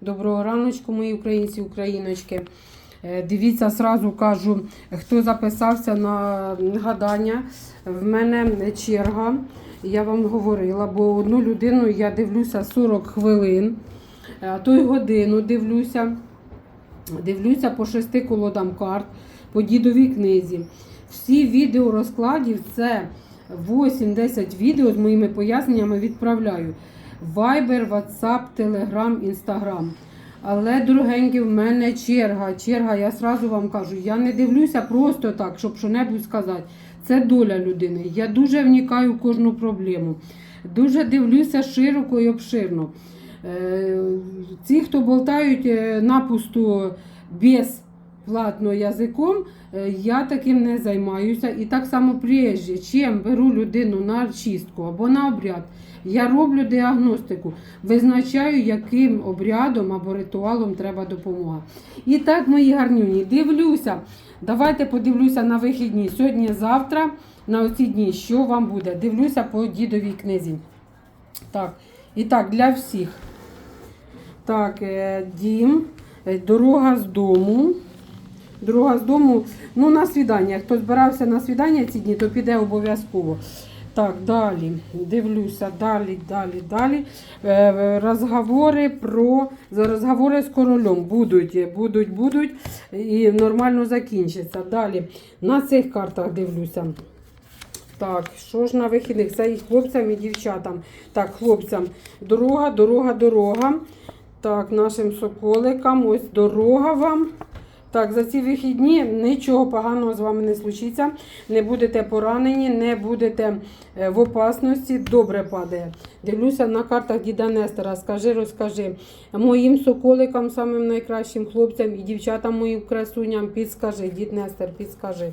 Доброго раночку, мої українці, україночки. Е, Дивіться, сразу кажу, хто записався на гадання. В мене черга. Я вам говорила, бо одну людину я дивлюся 40 хвилин, а то й годину дивлюся. Дивлюся по шести колодам карт, по дідовій книзі. Всі відео розкладів це 8-10 відео з моїми поясненнями відправляю. Viber, WhatsApp, Telegram, Instagram. Але, дорогенькі, в мене черга. Черга, я сразу вам кажу, я не дивлюся просто так, щоб що-небудь сказати. Це доля людини. Я дуже вникаю в кожну проблему. Дуже дивлюся широко і обширно. Е, Ці, хто болтають е, напусту без платно язиком, е, я таким не займаюся. І так само прежде, чим беру людину на чистку або на обряд, я роблю діагностику, визначаю, яким обрядом або ритуалом треба допомога. І так, мої гарнюні, дивлюся. Давайте подивлюся на вихідні. Сьогодні, завтра, на оці дні, що вам буде. Дивлюся по дідовій книзі. Так, і так, для всіх. Так, е, дім, е, дорога з дому. Дорога з дому, ну на свідання. Хто збирався на свідання ці дні, то піде обов'язково. Так, далі. Дивлюся, далі, далі, далі. Е, розговори про розговори з королем будуть, будуть, будуть і нормально закінчиться. Далі. На цих картах дивлюся. Так, що ж на вихідних? Це і хлопцям, і дівчатам. Так, хлопцям. Дорога, дорога, дорога. Так, нашим соколикам. Ось дорога вам. Так, за ці вихідні нічого поганого з вами не случиться. Не будете поранені, не будете е, в опасності. Добре падає. Дивлюся на картах діда Нестера. Скажи, розкажи. Моїм соколикам, самим найкращим хлопцям і дівчатам моїм красуням, підскажи. Дід Нестер, підскажи.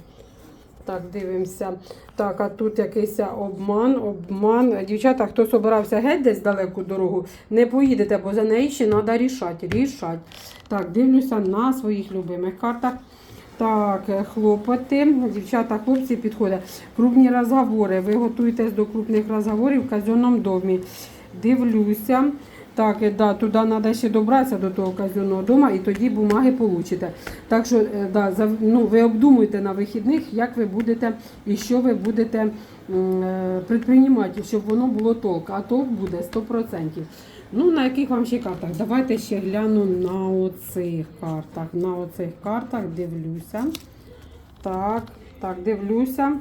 Так, дивимося. Так, а тут якийсь обман, обман. Дівчата, хто собирався геть десь далеку дорогу, не поїдете, бо за неї ще треба рішати. рішати. Так, дивлюся на своїх любимих картах. Так, хлопоти. Дівчата, хлопці підходять. Крупні розговори. Ви готуєтесь до крупних розговорів в казенному домі. Дивлюся. Так, е, да, туди треба ще добратися до того казенного дому і тоді бумаги получите. Так що е, да, ну, ви обдумуйте на вихідних, як ви будете і що ви будете е, предприймати, щоб воно було толк. А толк буде 100%. Ну, на яких вам ще картах? Давайте ще гляну на оцих картах. На оцих картах дивлюся. Так, так, дивлюся.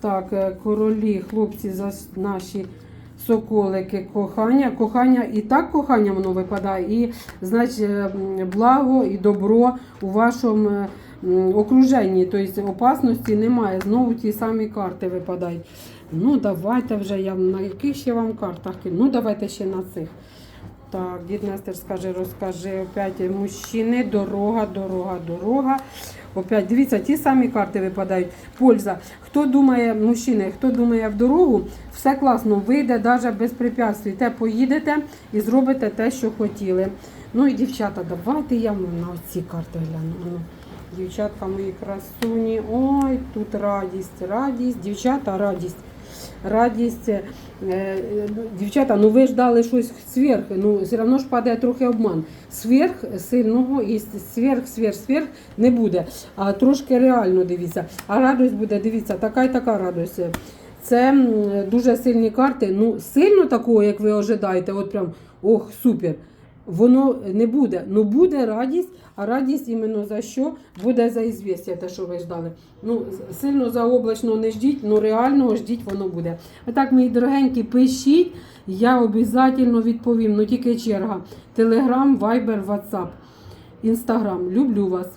Так, королі, хлопці, наші соколики, кохання. Кохання і так кохання воно випадає, і значить е, благо і добро у вашому е, окруженні. Тобто опасності немає. Знову ті самі карти випадають. Ну, давайте вже я на яких ще вам картах? Ну, давайте ще на цих. Так, дід Нестер скаже, розкажи опять мужчини, дорога, дорога, дорога. Опять, дивіться, ті самі карти випадають. Польза. Хто думає, мужчини, хто думає в дорогу, все класно, вийде навіть без препятствий. Те поїдете і зробите те, що хотіли. Ну і дівчата, давайте я на оці карти гляну. Ну, Дівчатка мої красуні. Ой, тут радість, радість, дівчата, радість. Радість. Е, е, Дівчата, ну ви ж дали щось сверх, ну все одно ж падає трохи обман. Сверх сильного і сверх, сверх, сверх не буде. А трошки реально дивіться. А радость буде, дивіться, така і така радость. Це дуже сильні карти. Ну, сильно такого, як ви ожидаєте, от прям ох, супер. Воно не буде. Ну буде радість, а радість іменно за що? Буде за ізвістя, те, що ви ждали. Ну, сильно заоблачно не ждіть, ну реального ждіть, воно буде. А так, мої дорогенькі, пишіть, я обов'язково відповім. Ну тільки черга. Телеграм, вайбер, ватсап, інстаграм. Люблю вас.